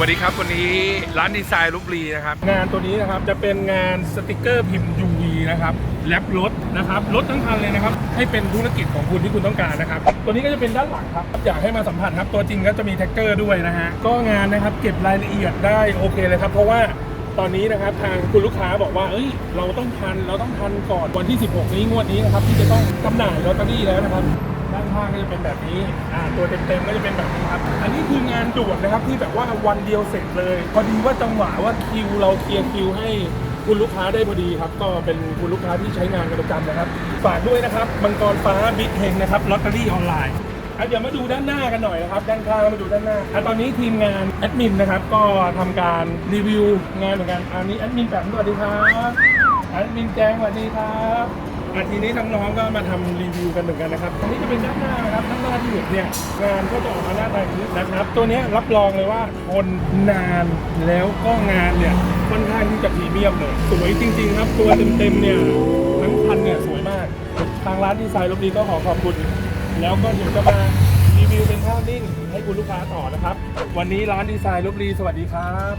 วัสดีครับ วันนี้ร้านดีไซน์ลบบุรีนะครับ งานตัวนี้นะครับจะเป็นงานสติกเกอร์พิมพ์ UV นะครับแลบรถนะครับรถทั้งคันเลยนะครับ ให้เป็นธุรกิจของคุณที่คุณต้องการนะครับ ตัวนี้ก็จะเป็นด้านหลังครับ อยากให้มาสัมผัสครับ ตัวจริงก็จะมีแท็กเกอร์ด้วยนะฮะ ก็งานนะครับเก็บรายละเอียดได้โอเคเลยครับ เพราะว่าตอนนี้นะครับทางคุณลูกค้าบอกว่า เอ้ย เราต้องทัน เราต้องทันก่อนวันที่ 16 นี้งวดนี้นะครับที่จะต้องจำหน่ายลอตเตอรี่แล้วนะครับ ด้านข้างก็จะเป็นแบบนี้อ่าตัวเต็มๆก็จะเป็นแบบนี้ครับ อันนี้คืองานด่วนนะครับที่แบบว่าวันเดียวเสร็จเลย พอดีว่าจังหวะว่าคิวเราเคลียร์คิวให้คุณลูกค้าได้พอดีครับ ก็เป็นคุณลูกค้าที่ใช้งานกันประจำนะครับ ฝากด้วยนะครับมังกรฟ้าบิ๊กเฮงนะครับลอตเตอรี่ออนไลน์อะเดี๋ยวมาดูด้านหน้ากันหน่อยนะครับ ด้านข้างมาดูด้านหน้าอะตอนนี้ทีมงานแอดมินนะครับ ก็ทำการรีวิวงานเหมือนกันอันนี้แอดมินแปมสวัสดีครับแอดมินแจงสวัสดีครับ อะทีนี้น้องๆก็มาทำรีวิวกันเหมือนกันนะครับอันนี้จะเป็นด้านหน้านะครับด้านหน้าที่เห็นเนี่ยงานก็จะออกมาหน้าตาอย่างนี้นะครับ ตัวนี้รับรองเลยว่าทนนานแล้วก็งานเนี่ยค่อนข้างที่จะพรีเมียมเลยสวยจริง ๆ ครับ ตัวเต็มๆเนี่ยทั้งคันเนี่ยสวยมาก ทางร้านดีไซน์ลบดีก็ขอขอบคุณ แล้วก็เดี๋ยวจะมารีวิวเป็นภาพนิ่งให้คุณลูกค้าต่อนะครับ วันนี้ร้านดีไซน์ลบบุรีสวัสดีครับ